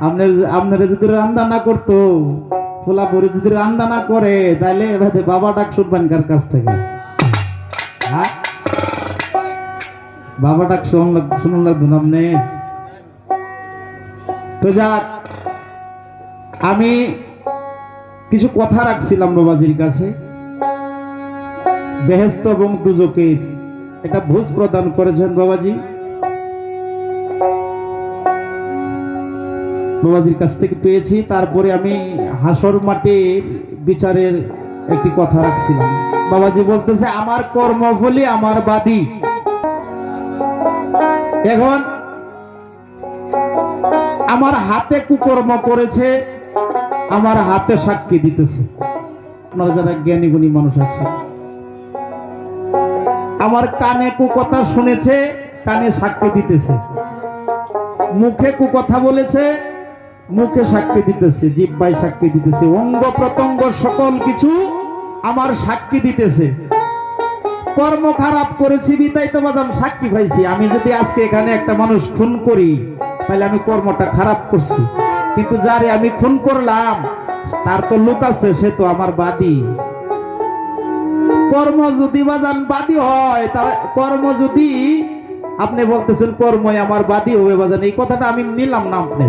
আপনার আপনারা যদি রান্না না করতো পোলা পরে যদি রান্না না করে তাহলে এভাবে বাবা ডাক শুনবেন কার কাছ থেকে? হ্যাঁ? বাবা ডাক শুনুন শুনুন লাগতো না আপনি। তো যাক, আমি কিছু কথা রাখছিলাম বাবাজির কাছে। বেহেস্ত এবং দুজকের একটা ভোজ প্রদান করেছেন বাবাজি। বাবাজির কাছ থেকে পেয়েছি। তারপরে আমি হাসর মাঠে বিচারের একটি কথা রাখছিলাম। বাবাজি বলতেছে, আমার কর্মফলে আমার বাদী। এখন আমার হাতে কুকর্ম করেছে, আমার হাতে সাক্ষী দিতেছে। আপনারা যারা জ্ঞানী গুণী মানুষ আছে আমার কানে কুকথা শুনেছে, কানে সাক্ষী দিতেছে। মুখে কুকথা বলেছে মুখে সাক্ষী দিতেছে জিব্বাই সাক্ষী দিতেছে। অঙ্গ প্রত্যঙ্গ সকল কিছু আমার সাক্ষী দিতেছে। কর্ম খারাপ করেছি বিতাই তো বাদাম সাক্ষী পাইছি। আমি যদি আজকে এখানে একটা মানুষ খুন করি, তাহলে আমি কর্মটা খারাপ করছি। কিন্তু যারে আমি খুন করলাম, তার তো লোক আছে, সে তো আমার বাদী। কর্ম যদি বাজান বাদী হয়, তা কর্ম যদি, আপনি বলতেছেন কর্মই আমার বাদী হবে বাজান এই কথাটা আমি নিলাম না আপনি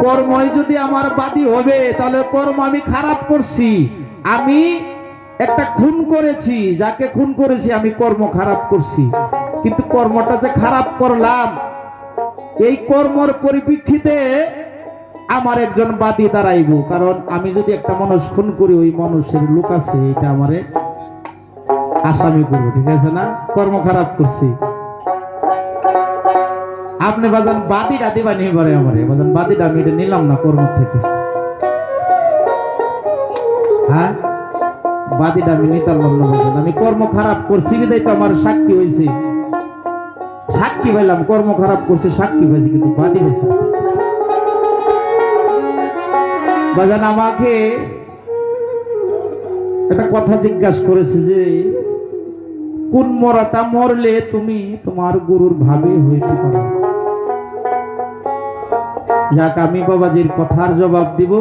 কর্মই যদি আমার বাদী হবে, তাহলে কর্ম আমি খারাপ করছি। আমি একটা খুন করেছি, যাকে খুন করেছি আমি কর্ম খারাপ করছি। কিন্তু কর্মটা যে খারাপ করলাম, এই কর্মর পরিপ্রেক্ষিতে আমার একজন বাদী দাঁড়াইব। কারণ আমি যদি একটা মানুষ খুন করি, ওই মানুষের লোক আছে, এটা আমারে আসামি করব, ঠিক আছে না? কর্ম খারাপ করছি। আপনি বাজান বাদিটা দিবা নিয়ে পারে আমারে। বাজান বাদিটা আমি এটা নিলাম না কর্ম থেকে। হ্যাঁ? বাদিটা আমি নিতাম না বাজান। আমি কর্ম খারাপ করছি বিদায় তো আমার সাক্ষী হয়েছে সাক্ষী পাইলাম কর্ম খারাপ করছে, সাক্ষী পাইছি কিন্তু বাদী হয়েছে বাজান আমাকে একটা কথা জিজ্ঞাসা করেছে যে, কোন মরাটা মরলে তুমি তোমার গুরুর ভাবে হইতে পারো? যাক, আমি বাবাজির কথার জবাব দিব।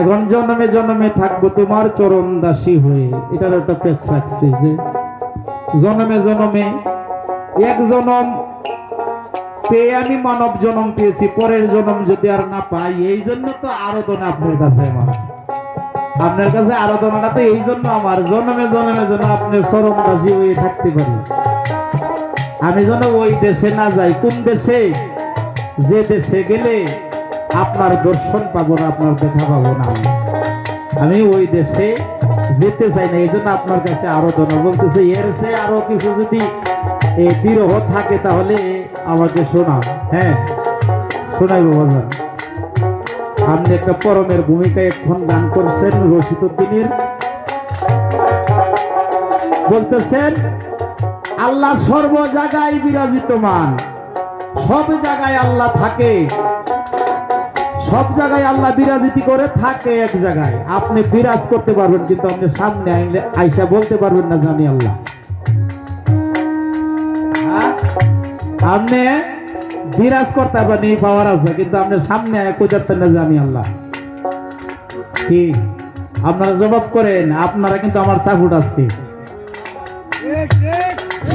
এখন জন্মে জন্মে থাকব তোমার চরণ দাসী হয়ে। এটার একটা পেশ রাখছে যে জন্মে জন্মে এক জনম পেয়ে আমি মানব জন্ম পেয়েছি, পরের জন্ম যদি আর না পাই, এই জন্য তো আরাধনা আপনার কাছে আমার। আপনার কাছে আরাধনাটা তো এই জন্য আমার, জন্মে জন্মে যেন আপনার চরম দাসী হয়ে থাকতে পারি। আমি যেন ওই দেশে না যাই, কোন দেশে? যে দেশে গেলে আপনার দর্শন পাবো না, আপনার দেখা পাবো না। আমি ওই দেশে যেতে চাই না, এই জন্য আপনার কাছে আরাধনা বলতেছে, এর সে আরও কিছু যদি বিরহ থাকে তাহলে আমাকে শোনাও হ্যাঁ শোনাইবো বাজার আপনি একটা পরমের ভূমিকায় এখন গান করছেন রশিদ উদ্দিনের বলতেছেন, আল্লাহ সর্ব জায়গায় বিরাজিতমান সব জায়গায় আল্লাহ থাকে। সব জায়গায় আল্লাহ বিরাজিতি করে থাকে এক জায়গায়। আপনি বিরাজ করতে পারবেন কিন্তু আপনি সামনে আইলে আইসা বলতে পারবেন না জানি আল্লাহ। হ্যাঁ? আপনি বিরাজ করতে পারবেন এই পাওয়ার আছে কিন্তু আপনি সামনে যাচ্ছেন না জানি আল্লাহ। কি? আপনারা জবাব করেন আপনারা কিন্তু আমার চাকুট আজকে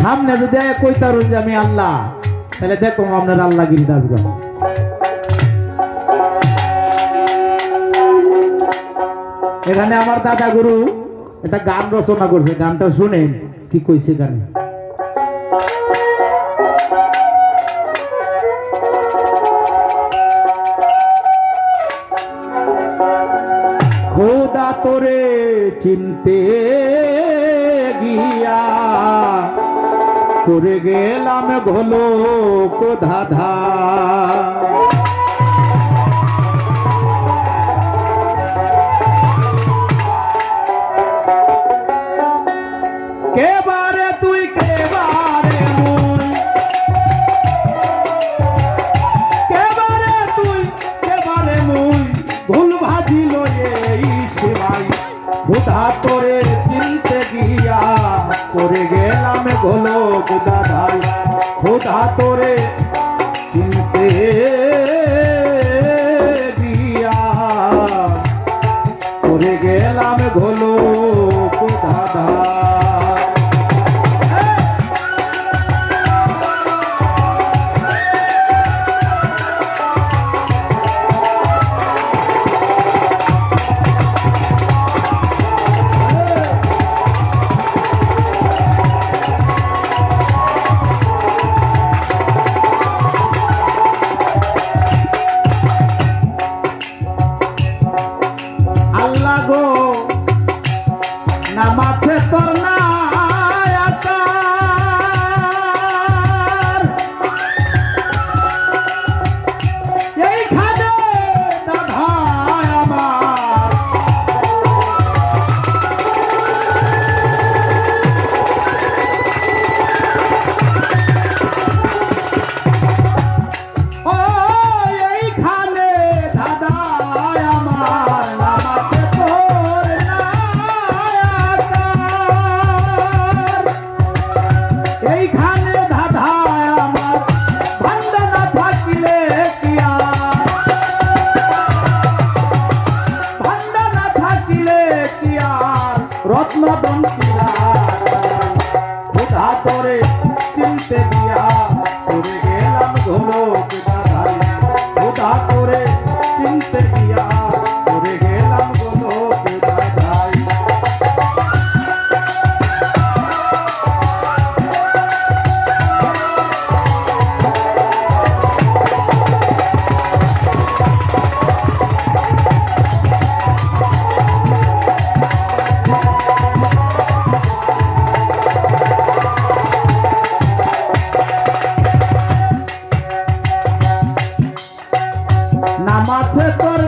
সামনে যদি আয়া কইতে পারবেন যে আমি আল্লাহ। তাহলে দেখো আপনার আল্লাহ গিরি নাচগান এখানে আমার দাদা গুরু একটা গান রচনা করছে, গানটা শুনেন, কি কইছে গানে খোদা তোরে চিনতে করে গেলাম ঘোলো কোধাধা গেলাম নামাছে তোর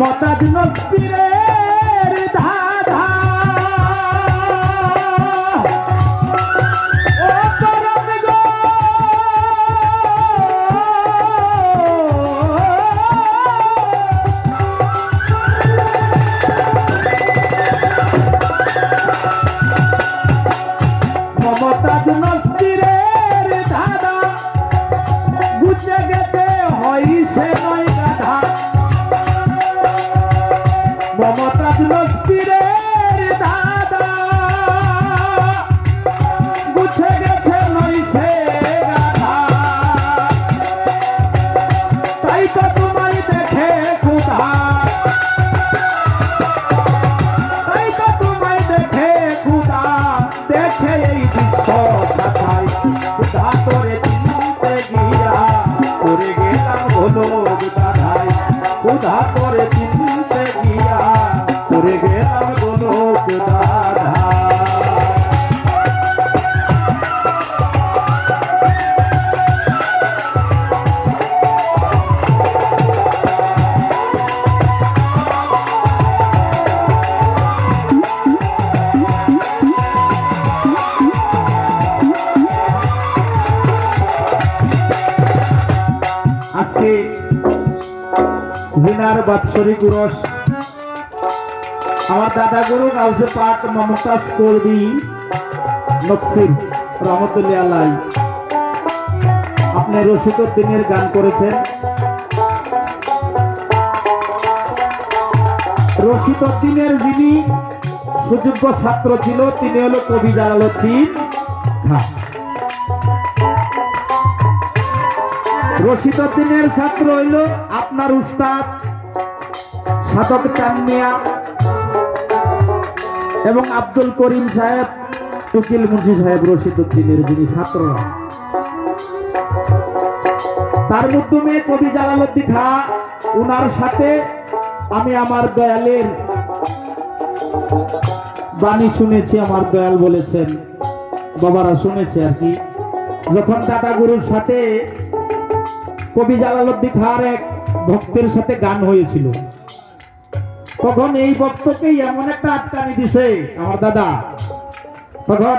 মমতা নস্পিরের আজকে জেনার বাৎসরিক রস আমার দাদা গুরু গাউসে পাক মমতাজ করবি নকসির রহমতুল্লাহ আলাই। আপনি রশিদুদ্দিনের গান করেছেন। রশিদুদ্দিনের যিনি সুযোগ্য ছাত্র ছিল তিনি হলো কবি জালালুদ্দিন খান রশিদুদ্দিনের ছাত্র হইল আপনার উস্তাদ সাধক চান্দিয়া এবং আব্দুল করিম সাহেব, উকিল মুন্সি সাহেব রশিদুদ্দিনের যিনি ছাত্ররা তার মাধ্যমে কবি জালালুদ্দিন খা, উনার সাথে আমি আমার দয়ালের বাণী শুনেছি, আমার দয়াল বলেছেন, বাবারা শুনেছে আর কি। যখন দাদা গুরুর সাথে কবি জালালুদ্দিন খার এক ভক্তের সাথে গান হয়েছিল তখন এই ভক্তকেই এমন একটা আটকানি দিছে আমার দাদা। তখন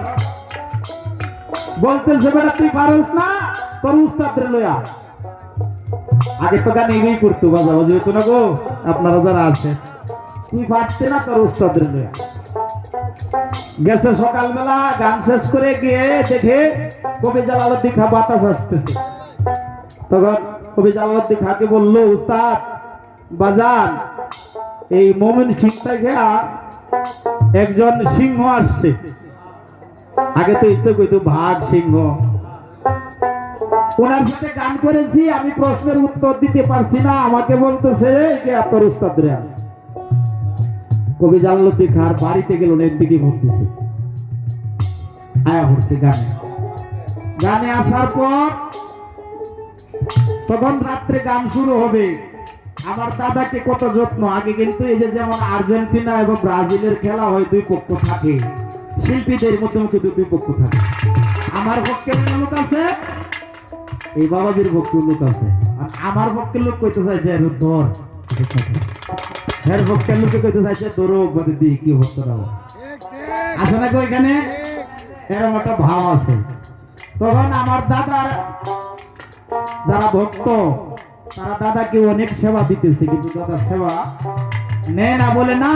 বলতেছে, বেটা, তুই পারস না, তোর উস্তাদের লয়া আগে তো গান এগিয়ে করতো বাজা বাজি হতো না গো, আপনারা যারা আছেন, তুই পারছে না তোর উস্তাদের লয়া গেছে সকালবেলা, গান শেষ করে গিয়ে দেখে কবি জালালুদ্দিন খা বাতাস আসতেছে। তখন কবি জালালুদ্দিন খাকে বলল, উস্তাদ, বাজান এই মোমিন ঠিকঠাক খেয়া একজন সিংহ আসছে। আগে তো ইচ্ছে কইতো ভাগ সিংহ। ওনার সাথে গান করেছি, আমি প্রশ্নের উত্তর দিতে পারছি না, আমাকে বলতেছে যে আপনার উস্তাদ রে কবি জালালুদ্দিন খার বাড়িতে গেল এর দিকে ঘুরতেছে আয়া হচ্ছে গানে। গানে আসার পর তখন রাত্রে গান শুরু হবে। আমার দাদাকে কত যত্ন? আগে কিন্তু এই যে যেমন আর্জেন্টিনা এবং ব্রাজিলের খেলা হয়, দুই পক্ষ থাকে। শিল্পীদের মধ্যে মুখে দুই পক্ষ থাকে। আমার পক্ষের লোক আছে, এই বাবাজির পক্ষের লোক আছে। আর আমার পক্ষের লোক কইতে চাইছে এর ধর এর পক্ষের লোকে কইতে চাইছে তোর বাদে দিয়ে কি হতো না আছে নাকি ওইখানে? এরকম একটা ভাব আছে। তখন আমার দাদার যারা ভক্ত তারা দাদাকে অনেক সেবা দিতেছে, কিন্তু দাদার সেবা নেয় না বলে না,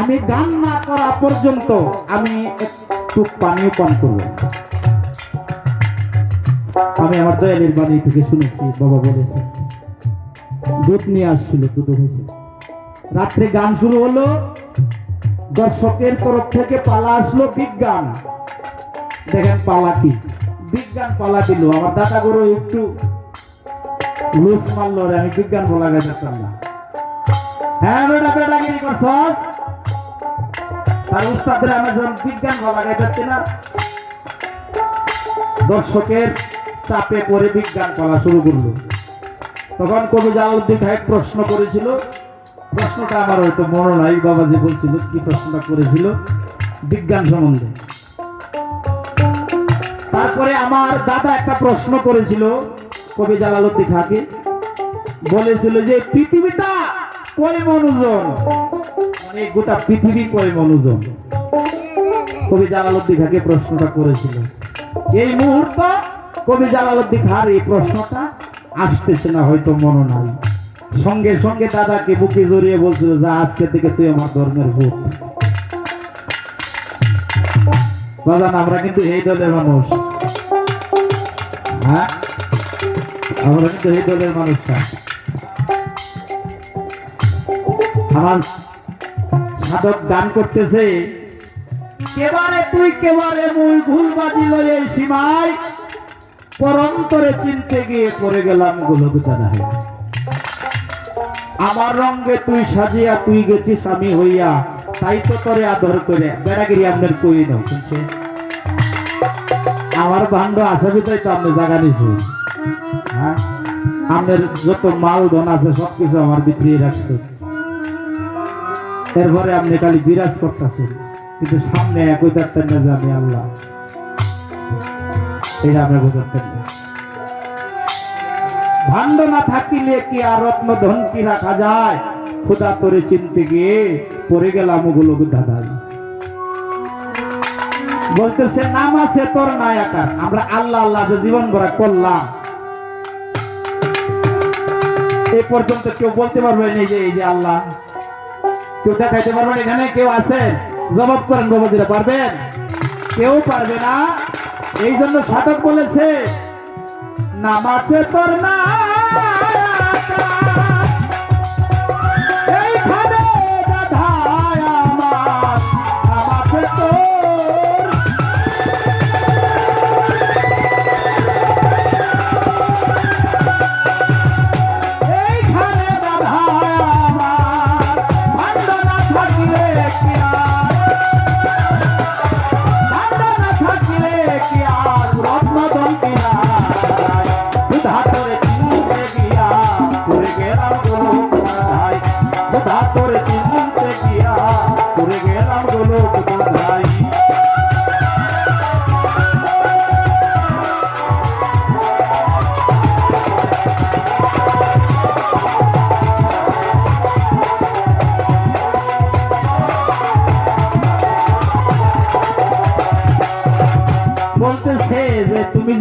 আমি গান না করা পর্যন্ত আমি একটু পানীয় পান করব। আমি আমার দয়ালের বাড়ি থেকে শুনেছি, বাবা বলেছে, দুধ নিয়ে আসছিল, দুধ হয়েছে রাত্রে গান শুরু হলো, দর্শকের তরফ থেকে পালা আসলো বিজ্ঞান। দেখেন পালা কি? বিজ্ঞান পালা দিল, আমার দাদা গরু একটু লুস মারলো রে আমি বিজ্ঞান বলা গেছিলাম না। হ্যাঁ বেটা বেটা কি করছ? তার উস্তাদের আমি যখন বিজ্ঞান বলা গেছে না, দর্শকের চাপে পড়ে বিজ্ঞান করা শুরু করল। তখন কবি জালালউদ্দিন ভাই প্রশ্ন করেছিল, প্রশ্নটা আমার হয়তো মনে নাই, বাবাজি বলছিল, কি প্রশ্নটা করেছিল? বিজ্ঞান সম্বন্ধে। তারপরে আমার দাদা একটা প্রশ্ন করেছিল কবি জালালউদ্দিন খাকে বলেছিল যে পৃথিবীটা কয় মনুজন মানে গোটা পৃথিবী কয় মনুজন কবি জালালউদ্দিন খাকে প্রশ্নটা করেছিল। এই মুহূর্ত কবি জালালউদ্দিন খার এই প্রশ্নটা আসতেছে না, হয়তো মনে নাই। সঙ্গে সঙ্গে দাদাকে বুকে জড়িয়ে বলছিল, যে আজকে থেকে তুই আমার ধর্মের ভূত। বাজান, আমরা কিন্তু এই দলের মানুষ। হ্যাঁ? আমরা কিন্তু এই দলের আমার সাধক গান করতেছে, কেবারে তুই কেবারে মুই ভুল সীমায়, পরন্তরে চিনতে গিয়ে পড়ে গেলাম গোলক জানাই আমার রঙ্গে তুই সাজিয়া, তুই গেছিস আমি হইয়া, তাই তো তোরে আদর করে, বেড়াগিরি আপনার কই নাও, শুনছে? আমার ভান্ড আছে বিতাই তো আপনি হ্যাঁ আপনার যত মাল ধন আছে, সবকিছু আমার বিক্রি রাখছে। এরপরে আপনি খালি বিরাজ করতেছেন, কিন্তু সামনে একই থাকতেন না আমি আল্লাহ। আমরা বোঝাতেন না। ভাণ্ড না থাকিলে কি আর রত্ন ধন কি রাখা যায়? খুদা তোরে চিনতে গিয়ে পড়ে গেলাম ওগুলো বলতেছে, নাম আছে তোর নায়াকার। আমরা আল্লাহ আল্লাহ যে জীবন ভরা করলাম। এই পর্যন্ত কেউ বলতে পারবে না যে, এই যে আল্লাহ। কেউ দেখাইতে পারবেন এখানে কেউ আছেন জবাব করেন, বাবাজিরা, পারবেন? কেউ পারবে না। এই জন্য সাধক বলেছে, নামাজে তোর না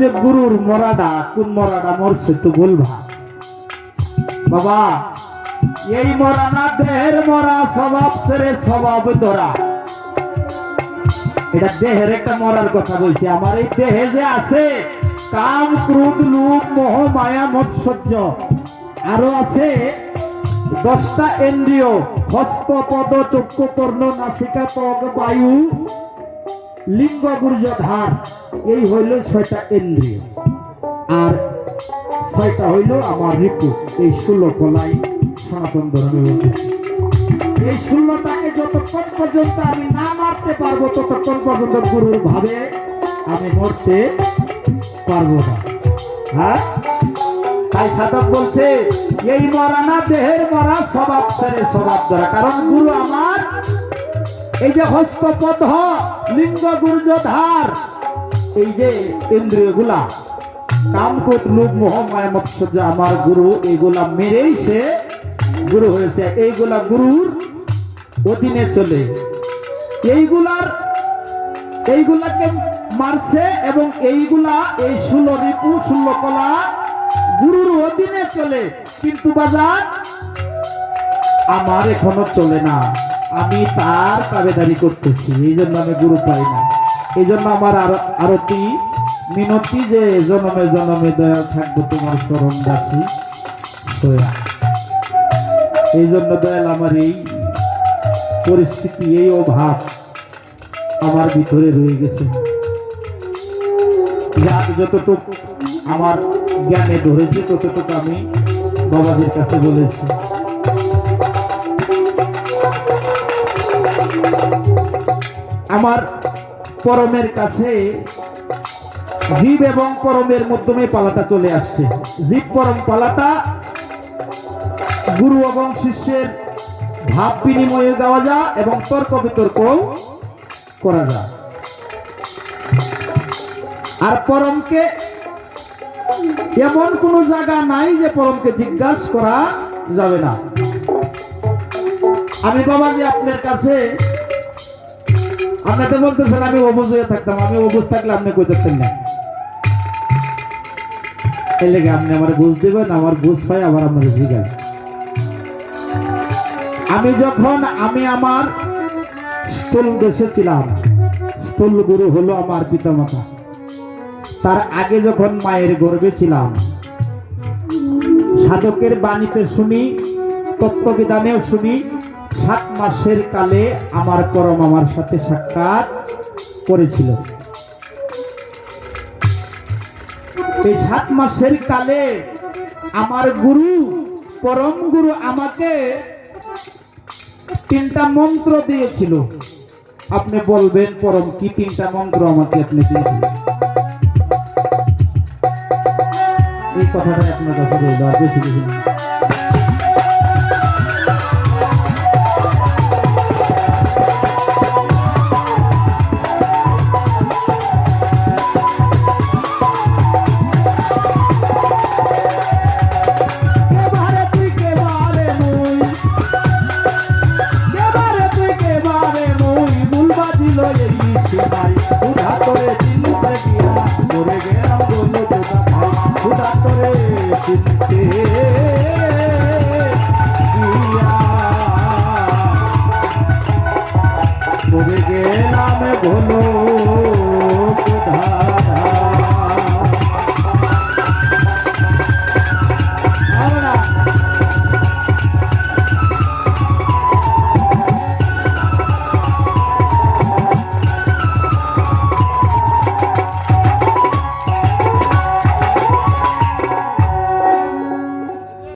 যে গুরুর মরাডা, কোন মরাডা মরছে একটু বলবা? বাবা, এই মরা না দেহের মরা স্বভাব ছেড়ে স্বভাব ধরা। এটা দেহের একটা মরার কথা বলছি। আমার এই দেহে যে আছে, কাম, ক্রোধ, লোভ, মোহ, মায়া, মৎসর্য, আরও আছে দশটা ইন্দ্রিয় হস্ত, পদ, চক্ষু, কর্ণ, নাসিকা ত্বক বায়ু লিঙ্গ গুর্জ ধার, এই হইল ছয়টা ইন্দ্রিয়। আর ছয়টা হইল আমার ঋতু এই ষোলো কলাই সনাতন ধর্মে বলতেছি এই ষোলোটাকে যতক্ষণ পর্যন্ত আমি না মারতে পারব, ততক্ষণ পর্যন্ত গুরুর ভাবে আমি মরতে পারব না। হ্যাঁ? তাই সাধক বলছে, এই মরা না দেহের মরা স্বভাব ছেড়ে স্বভাব ধরা। কারণ গুরু আমার এই যে হস্তপথ লিঙ্গ গুর্জ ধার এই যে ইন্দ্রিয়গুলা, কামকোট লোভ মোহ মৎসর্য আমার গুরু, এইগুলা মেরেই সে গুরু হয়েছে। এইগুলা গুরুর অধীনে চলে। এইগুলার, এইগুলাকে মারছে এবং এইগুলা এই ষোলো রিপু, ষোলো কলা গুরুর অধীনে চলে। কিন্তু বাজার আমার এখনও চলে না। আমি তার তাবেদারি করতেছি, এই জন্য আমি গুরু পাই না। এই জন্য আমার আরও আরতি মিনতি যে জনমে জনমে দয়া থাকব তোমার চরণ দাসী। এই জন্য দয়াল আমার এই পরিস্থিতি, এই অভাব আমার ভিতরে রয়ে গেছে। যতটুকু আমার জ্ঞানে ধরেছি, ততটুকু আমি বাবাজির কাছে বলেছি। আমার পরমের কাছে জীব এবং পরমের মাধ্যমে পালাটা চলে আসছে। জীব পরম পালাটা গুরু এবং শিষ্যের ভাব বিনিময়ে দেওয়া যা এবং তর্ক বিতর্ক করা যা। আর পরমকে এমন কোন জায়গা নাই যে পরমকে জিজ্ঞাসা করা যাবে না। আমি বাবা যে আপনার কাছে আপনি তো বলতেছেন, আমি অবুজ হয়ে থাকতাম, আমি অবুজ থাকলে আপনি কই থাকতেন না। এই লেগে আপনি আমার বুঝ দিবেন, আমার বুঝ পাই আবার আপনার জিজ্ঞাসা আমি যখন, আমি আমার স্থূল দেশে ছিলাম, স্থূল গুরু হলো আমার পিতামাতা। তার আগে যখন মায়ের গর্বে ছিলাম, সাধকের বাণীতে শুনি, তত্ত্ববিধানেও শুনি সাত মাসের কালে আমার পরম আমার সাথে সাক্ষাৎ করেছিল। এই সাত মাসের কালে আমার গুরু, পরম গুরু আমাকে তিনটা মন্ত্র দিয়েছিল। আপনি বলবেন, পরম, কি তিনটা মন্ত্র আমাকে আপনি দিয়েছিলেন এই কথাটা আপনার কাছে বলব আর বেশি কিছু দিল এই